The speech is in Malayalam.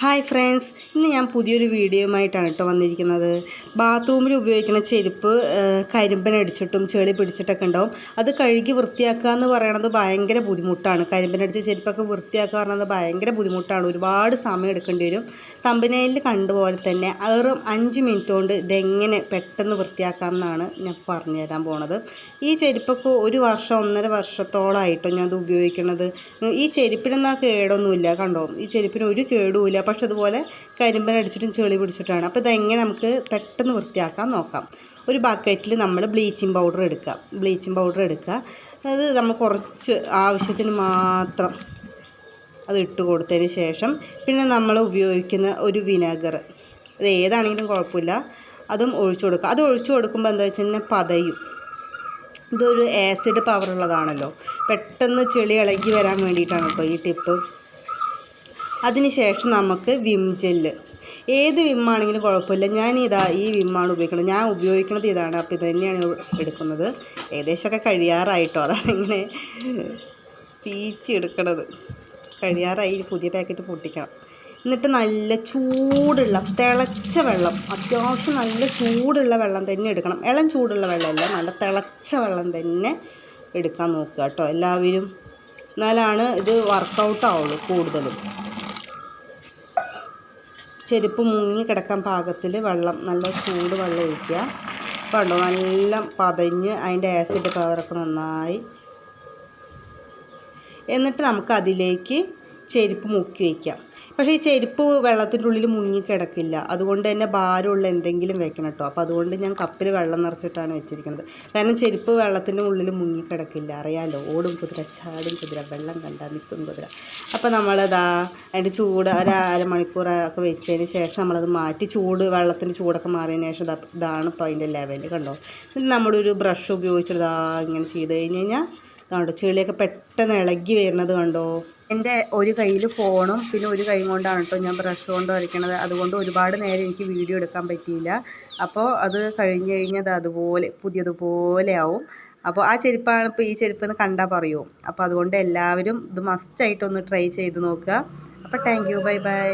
ഹായ് ഫ്രണ്ട്സ് ഇന്ന് ഞാൻ പുതിയൊരു വീഡിയോയുമായിട്ടാണ് കേട്ടോ വന്നിരിക്കുന്നത്. ബാത്റൂമിൽ ഉപയോഗിക്കുന്ന ചെരുപ്പ് കരിമ്പനടിച്ചിട്ടും ചെളി പിടിച്ചിട്ടൊക്കെ ഉണ്ടാവും. അത് കഴുകി വൃത്തിയാക്കുക എന്ന് പറയണത് ഭയങ്കര ബുദ്ധിമുട്ടാണ്. കരിമ്പനടിച്ച ചെരുപ്പൊക്കെ വൃത്തിയാക്കുക പറയുന്നത് ഭയങ്കര ബുദ്ധിമുട്ടാണ്. ഒരുപാട് സമയം എടുക്കേണ്ടി വരും. തമ്പനയിൽ കണ്ടുപോലെ തന്നെ വെറും അഞ്ച് മിനിറ്റ് കൊണ്ട് ഇതെങ്ങനെ പെട്ടെന്ന് വൃത്തിയാക്കാം എന്നാണ് ഞാൻ പറഞ്ഞു തരാൻ പോണത്. ഈ ചെരുപ്പൊക്കെ ഒരു വർഷം ഒന്നര വർഷത്തോളമായിട്ടോ ഞാൻ ഉപയോഗിക്കുന്നത് ഈ ചെരുപ്പിനൊന്നും ആ കേടൊന്നുമില്ല. കണ്ടോ? ഈ ചെരുപ്പിന് ഒരു കേടുമില്ല പക്ഷെ അതുപോലെ കരിമ്പൻ അടിച്ചിട്ടും ചെളി പിടിച്ചിട്ടാണ് അപ്പോൾ ഇതെങ്ങനെ നമുക്ക് പെട്ടെന്ന് വൃത്തിയാക്കാൻ നോക്കാം. ഒരു ബക്കറ്റിൽ നമ്മൾ ബ്ലീച്ചിങ് പൗഡർ എടുക്കുക. ബ്ലീച്ചിങ് പൗഡർ എടുക്കുക. അത് നമ്മൾ കുറച്ച് ആവശ്യത്തിന് മാത്രം അത് ഇട്ട് കൊടുത്തതിന് ശേഷം പിന്നെ നമ്മൾ ഉപയോഗിക്കുന്ന ഒരു വിനാഗർ. അത് ഏതാണെങ്കിലും കുഴപ്പമില്ല. അതും ഒഴിച്ചു കൊടുക്കുക. അത് ഒഴിച്ചു കൊടുക്കുമ്പോൾ എന്താ വെച്ച് കഴിഞ്ഞാൽ പതയും. ഇതൊരു ആസിഡ് പവറുള്ളതാണല്ലോ പെട്ടെന്ന് ചെളി ഇളകി വരാൻ വേണ്ടിയിട്ടാണ് കേട്ടോ ഈ ടിപ്പ് അതിനുശേഷം നമുക്ക് വിം ജെല്ല്. ഏത് വിമ്മാണെങ്കിലും കുഴപ്പമില്ല. ഞാൻ ഇതാ ഈ വിമ്മാണ് ഉപയോഗിക്കുന്നത്. ഞാൻ ഉപയോഗിക്കുന്നത് ഇതാണ്. അപ്പോൾ ഇത് തന്നെയാണ് എടുക്കുന്നത്. ഏകദേശമൊക്കെ കഴിയാറായിട്ടോ. അതാണ് ഇങ്ങനെ പീച്ചി എടുക്കണത്. കഴിയാറായി. പുതിയ പാക്കറ്റ് പൊട്ടിക്കണം. എന്നിട്ട് നല്ല ചൂടുള്ള തിളച്ച വെള്ളം. അത്യാവശ്യം നല്ല ചൂടുള്ള വെള്ളം തന്നെ എടുക്കണം. ഇളം ചൂടുള്ള വെള്ളമല്ല. നല്ല തിളച്ച വെള്ളം തന്നെ എടുക്കാൻ നോക്കുക കേട്ടോ. എല്ലാവരും. എന്നാലാണ് ഇത് വർക്കൗട്ട് ആവുള്ളൂ കൂടുതലും. ചെരുപ്പ് മുങ്ങി കിടക്കാൻ പാകത്തിൽ വെള്ളം നല്ല ചൂട് വെള്ളം ഒഴിക്കുക. കണ്ടോ നല്ല പതഞ്ഞ് അതിന്റെ ആസിഡ് പവറൊക്കെ നന്നായി. എന്നിട്ട് നമുക്ക് അതിലേക്ക് ചെരുപ്പ് മുക്കി വയ്ക്കാം. പക്ഷേ ഈ ചെരുപ്പ് വെള്ളത്തിന്റെ ഉള്ളിൽ മുങ്ങിക്കിടക്കില്ല അതുകൊണ്ട് തന്നെ ഭാരമുള്ള എന്തെങ്കിലും വെക്കണം കേട്ടോ അപ്പോൾ അതുകൊണ്ട് ഞാൻ കപ്പിൽ വെള്ളം നിറച്ചിട്ടാണ് വെച്ചിരിക്കുന്നത്. കാരണം ചെരുപ്പ് വെള്ളത്തിന്റെ ഉള്ളിൽ മുങ്ങിക്കിടക്കില്ല അറിയാലോ ഓടും കുതിര ചാടും കുതിര വെള്ളം കണ്ടാൽ നിൽക്കും കുതിര. അപ്പോൾ നമ്മളതാ അതിന്റെ ചൂട് ഒരു അരമണിക്കൂർ ഒക്കെ വെച്ചതിന് ശേഷം നമ്മളത് മാറ്റി ചൂട് വെള്ളത്തിന്റെ ചൂടൊക്കെ മാറിയതിന് ശേഷം ഇതാണ് ഇപ്പോൾ അതിന്റെ ലെവൽ കണ്ടോ? ഇത് ഒരു ബ്രഷ് ഉപയോഗിച്ചിട്ട് ഇങ്ങനെ ചെയ്ത് കഴിഞ്ഞ് കഴിഞ്ഞാൽ കണ്ടോ ചെളിയൊക്കെ പെട്ടെന്ന് ഇളകി വരുന്നത് കണ്ടോ? എന്റെ ഒരു കയ്യിൽ ഫോണും പിന്നെ ഒരു കൈ കൊണ്ടാണ് കേട്ടോ ഞാൻ ബ്രഷ് കൊണ്ട് വരയ്ക്കണത്. അതുകൊണ്ട് ഒരുപാട് നേരം എനിക്ക് വീഡിയോ എടുക്കാൻ പറ്റിയില്ല. അപ്പോൾ അത് കഴിഞ്ഞ് കഴിഞ്ഞത് അതുപോലെ പുതിയതുപോലെ ആവും. അപ്പോൾ ആ ചെരുപ്പാണ് ഇപ്പോൾ ഈ ചെരുപ്പ് എന്ന് കണ്ടാൽ പറയൂ. അപ്പോൾ അതുകൊണ്ട് എല്ലാവരും ഇത് മസ്റ്റായിട്ടൊന്ന് ട്രൈ ചെയ്ത് നോക്കുക. അപ്പോൾ താങ്ക് യു ബൈ ബൈ